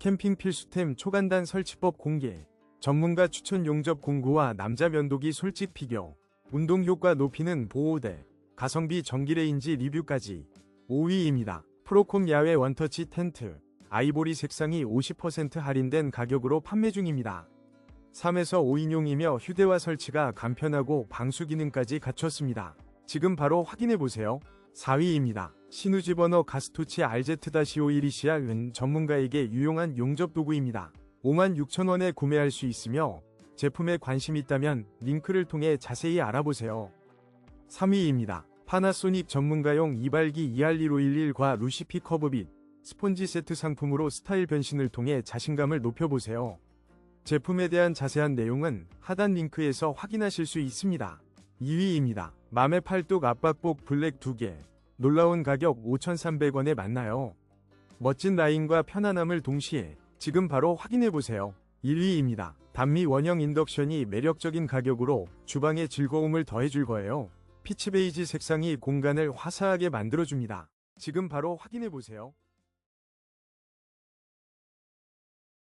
캠핑 필수템 초간단 설치법 공개, 전문가 추천 용접 공구와 남자 면도기 솔직 비교, 운동 효과 높이는 보호대, 가성비 전기레인지 리뷰까지 5위입니다. 프로콤 야외 원터치 텐트, 아이보리 색상이 50% 할인된 가격으로 판매 중입니다. 3에서 5인용이며 휴대와 설치가 간편하고 방수 기능까지 갖췄습니다. 지금 바로 확인해보세요. 4위입니다. 신우집어너 가스토치 RZ-51이시아은 전문가에게 유용한 용접 도구입니다. 56,000원에 구매할 수 있으며 제품에 관심 있다면 링크를 통해 자세히 알아보세요. 3위입니다. 파나소닉 전문가용 이발기 ER1511과 루시피 커브빗 스폰지 세트 상품으로 스타일 변신을 통해 자신감을 높여보세요. 제품에 대한 자세한 내용은 하단 링크에서 확인하실 수 있습니다. 2위입니다. 맘의 팔뚝 압박복 블랙 2개. 놀라운 가격 5,300원에 만나요. 멋진 라인과 편안함을 동시에 지금 바로 확인해보세요. 1위입니다. 단미 원형 인덕션이 매력적인 가격으로 주방의 즐거움을 더해줄 거예요. 피치 베이지 색상이 공간을 화사하게 만들어줍니다. 지금 바로 확인해보세요.